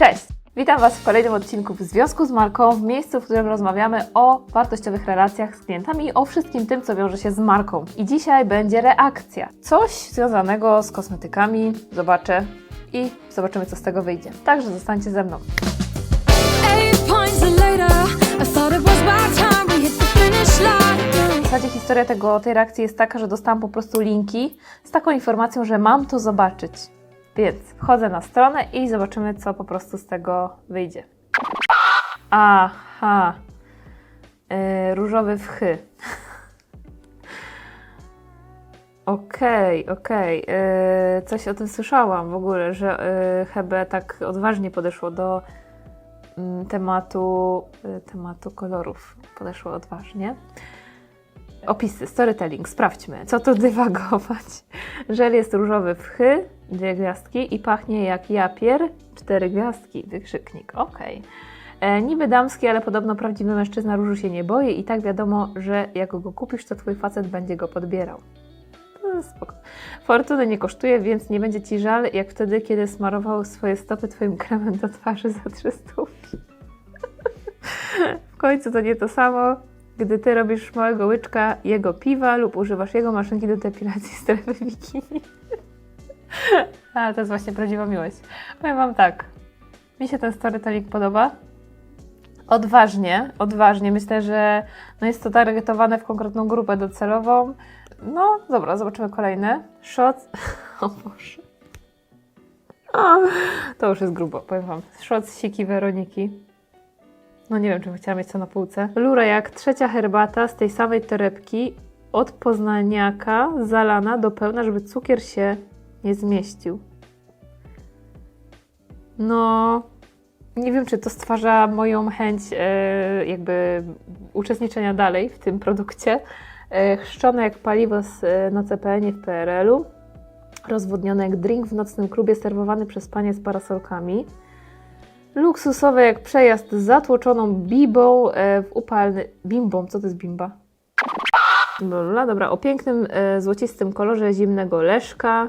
Cześć! Witam Was w kolejnym odcinku w związku z marką, w miejscu, w którym rozmawiamy o wartościowych relacjach z klientami i o wszystkim tym, co wiąże się z marką. I dzisiaj będzie reakcja. Coś związanego z kosmetykami. Zobaczę i zobaczymy, co z tego wyjdzie. Także zostańcie ze mną. W zasadzie historia tego, tej reakcji jest taka, że dostałam po prostu linki z taką informacją, że mam to zobaczyć. Więc wchodzę na stronę i zobaczymy, co po prostu z tego wyjdzie. Aha. Yy, różowy wchy. Okej, okej. Yy, Coś o tym słyszałam w ogóle, że yy, HB tak odważnie podeszło do mm, tematu, yy, tematu kolorów. Podeszło odważnie. Opisy, storytelling, sprawdźmy, co tu dywagować. Żel jest różowy w chy, dwie gwiazdki i pachnie jak japier, cztery gwiazdki, wykrzyknik, okej. E, Niby damski, ale podobno prawdziwy mężczyzna różu się nie boi i tak wiadomo, że jak go kupisz, to twój facet będzie go podbierał. Spoko. Fortuny nie kosztuje, więc nie będzie ci żal, jak wtedy, kiedy smarował swoje stopy twoim kremem do twarzy za 300. w końcu to nie to samo, gdy ty robisz małego łyczka jego piwa lub używasz jego maszynki do depilacji strefy bikini. A, to jest właśnie prawdziwa miłość. Powiem Wam tak, mi się ten storytelling podoba. Odważnie, odważnie. Myślę, że no jest to targetowane w konkretną grupę docelową. No, dobra, zobaczymy kolejne. Shot. O Boże. O, to już jest grubo, powiem Wam. Shot siki Weroniki. No nie wiem, czy bym chciała mieć to na półce. Lura jak trzecia herbata z tej samej torebki od poznaniaka zalana do pełna, żeby cukier się nie zmieścił. No, nie wiem, czy to stwarza moją chęć e, jakby uczestniczenia dalej w tym produkcie. E, chrzczone jak paliwo z, e, na CPN-ie w PRL-u. Rozwodnione jak drink w nocnym klubie serwowany przez panie z parasolkami. Luksusowe jak przejazd z zatłoczoną bibą e, w upalny... Bimbą? Co to jest bimba? Lula, dobra, o pięknym e, złocistym kolorze zimnego leszka.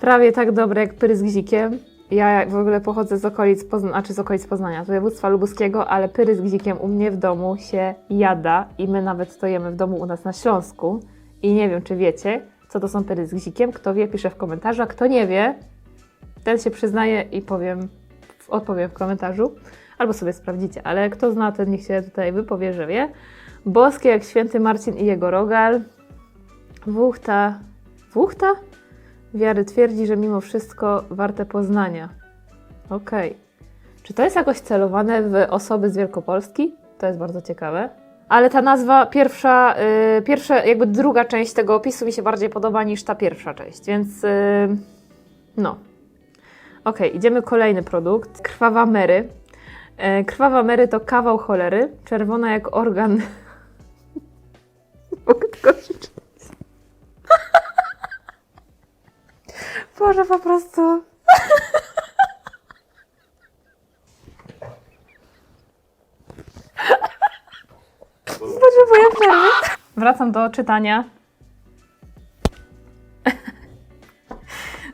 Prawie tak dobre jak pyry z gzikiem. Ja w ogóle pochodzę z okolic, Pozna- znaczy z okolic Poznania, z województwa lubuskiego, ale pyry z gzikiem u mnie w domu się jada i my nawet to jemy w domu u nas na Śląsku. I nie wiem, czy wiecie, co to są pyry z gzikiem. Kto wie, pisze w komentarzu, a kto nie wie, ten się przyznaje i powiem, odpowiem w komentarzu. Albo sobie sprawdzicie, ale kto zna, ten niech się tutaj wypowie, że wie. Boskie jak święty Marcin i jego rogal. Wuchta. Wuchta? Wiary twierdzi, że mimo wszystko warte poznania. Okej. Czy to jest jakoś celowane w osoby z Wielkopolski? To jest bardzo ciekawe. Ale ta nazwa, pierwsza, yy, pierwsza, jakby druga część tego opisu mi się bardziej podoba niż ta pierwsza część, więc yy, no. Okej, idziemy kolejny produkt. Krwawa Mary. E, Krwawa Mary to kawał cholery, czerwona jak organ. Mogę tylko krzyczeć. Boże, po prostu. Potrzebuję przerwy. Wracam do czytania.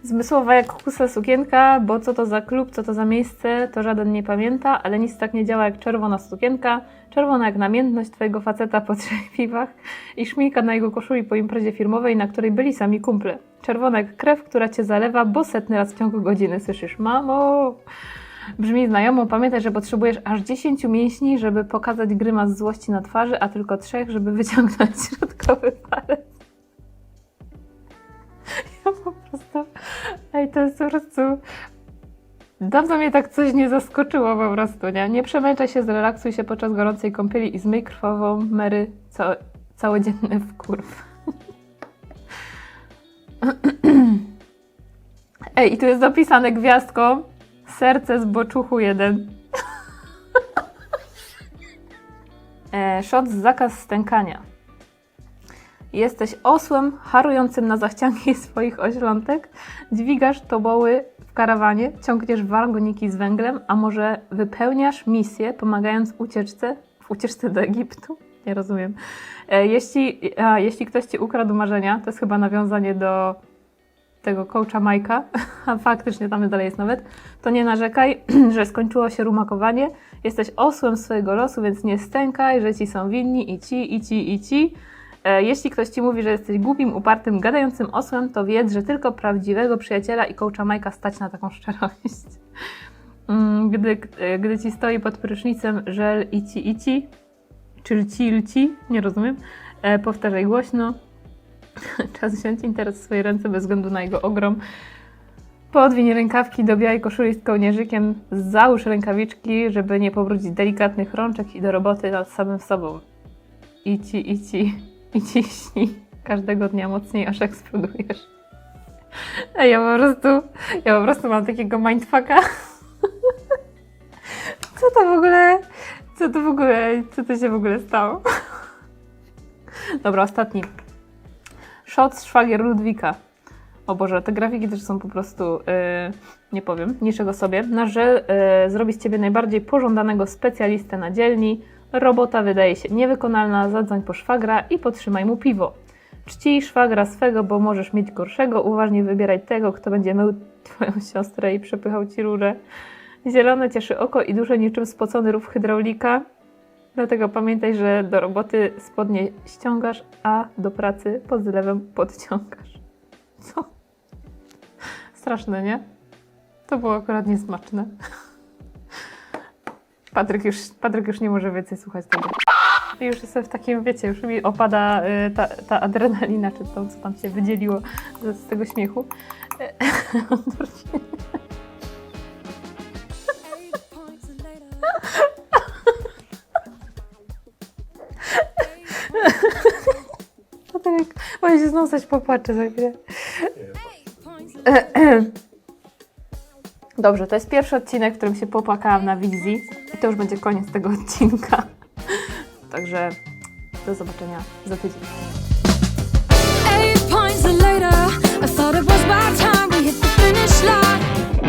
Zmysłowa jak kusa sukienka, bo co to za klub, co to za miejsce, to żaden nie pamięta, ale nic tak nie działa jak czerwona sukienka, czerwona jak namiętność twojego faceta po trzech piwach i szminka na jego koszuli po imprezie firmowej, na której byli sami kumple. Czerwona jak krew, która cię zalewa, bo setny raz w ciągu godziny słyszysz Mamo! Brzmi znajomo, pamiętaj, że potrzebujesz aż 10 mięśni, żeby pokazać grymas złości na twarzy, a tylko trzech, żeby wyciągnąć środkowy palec. Ja prostu... Ej, to jest po prostu... Dawno mnie tak coś nie zaskoczyło po prostu, nie? Nie przemęczaj się, zrelaksuj się podczas gorącej kąpieli i zmyj krwawą Mary ca całodzienny wkurw. Ej, i tu jest zapisane gwiazdką serce z boczuchu jeden. e, shot z zakaz stękania. Jesteś osłem harującym na zachcianki swoich oślątek, dźwigasz toboły w karawanie, ciągniesz wagoniki z węglem, a może wypełniasz misję, pomagając ucieczce, w ucieczce do Egiptu? Nie rozumiem. E, jeśli, a, jeśli ktoś ci ukradł marzenia, to jest chyba nawiązanie do tego coacha Majka, a faktycznie tam dalej jest nawet, to nie narzekaj, że skończyło się rumakowanie. Jesteś osłem swojego losu, więc nie stękaj, że ci są winni i ci, i ci, i ci. E, Jeśli ktoś ci mówi, że jesteś głupim, upartym, gadającym osłem, to wiedz, że tylko prawdziwego przyjaciela i coacha Majka stać na taką szczerość. Mm, Gdy, e, gdy ci stoi pod prysznicem żel ici ici, czy lci lci, nie rozumiem, e, powtarzaj głośno. Czas wziąć interes w swoje ręce bez względu na jego ogrom. Podwiń rękawki do białej koszuli z kołnierzykiem, załóż rękawiczki, żeby nie pobrudzić delikatnych rączek i do roboty nad samym sobą. Ici, ici, i ciśnij. Każdego dnia mocniej, aż eksplodujesz. Ej, ja po prostu, ja po prostu mam takiego mindfucka. Co to w ogóle, co to w ogóle, co to się w ogóle stało? Dobra, ostatni. Shot z szwagier Ludwika. O Boże, te grafiki też są po prostu, yy, nie powiem, niczego sobie. Na żel yy, zrobi z Ciebie najbardziej pożądanego specjalistę na dzielni. Robota wydaje się niewykonalna, zadzwoń po szwagra i potrzymaj mu piwo. Czcij szwagra swego, bo możesz mieć gorszego. Uważnie wybieraj tego, kto będzie mył Twoją siostrę i przepychał Ci rurę. Zielone cieszy oko i duszę niczym spocony rów hydraulika. Dlatego pamiętaj, że do roboty spodnie ściągasz, a do pracy pod zlewem podciągasz. Co? Straszne, nie? To było akurat niesmaczne. Patryk już, Patryk już nie może więcej słuchać tego. Już jestem w takim, wiecie, już mi opada y, ta, ta adrenalina, czy to, co tam się wydzieliło z, z tego śmiechu. Patryk, boję się znowu coś popłaczę za chwilę. Dobrze, to jest pierwszy odcinek, w którym się popłakałam na wizji i to już będzie koniec tego odcinka. Także do zobaczenia za tydzień. Eight points later, I thought it was about time we hit the finish line.